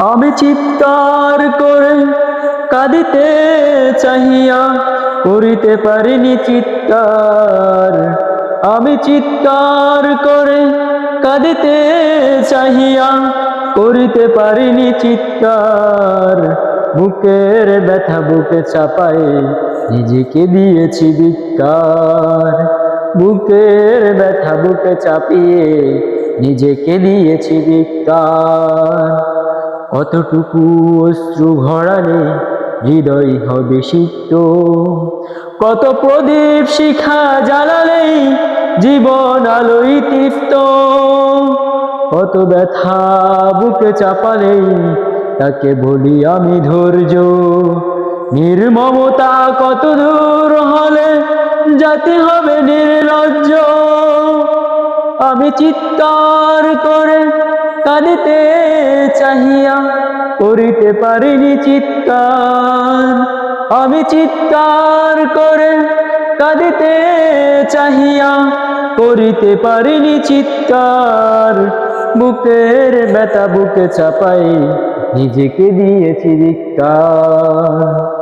আমি চিৎকার করে কাঁদিতে চাহিয়া করিতে পারিনি চিৎকার। আমি চিৎকার করে কাঁদিতে চাহিয়া করিতে পারিনি চিৎকার। বুকের ব্যথা বুকে চাপাই নিজেকে দিয়েছি বিকার বুকের ব্যথা বুকে চাপিয়ে নিজেকে দিয়েছি বিকার কতটুকু অশ্রু ভরালে হৃদয় হবে সিক্ত? কত প্রদীপ শিখা জ্বালালেই জীবন আলোই তীর্থ কত ব্যথা বুকে চাপালেই তাকে বলি আমি ধৈর্য? নির্মমতা কত দূর হলে জাতি হবে নির্লজ্জ? আমি চিৎকার করে কাঁদিতে চাহিয়া করিতে পারিনি চিৎকার। আমি চিৎকার করে কাঁদিতে চাহিয়া করিতে পারিনি চিৎকার। বুকের ব্যথা বুকে চাপাই নিজেকে দিয়েছি ধিক্কার।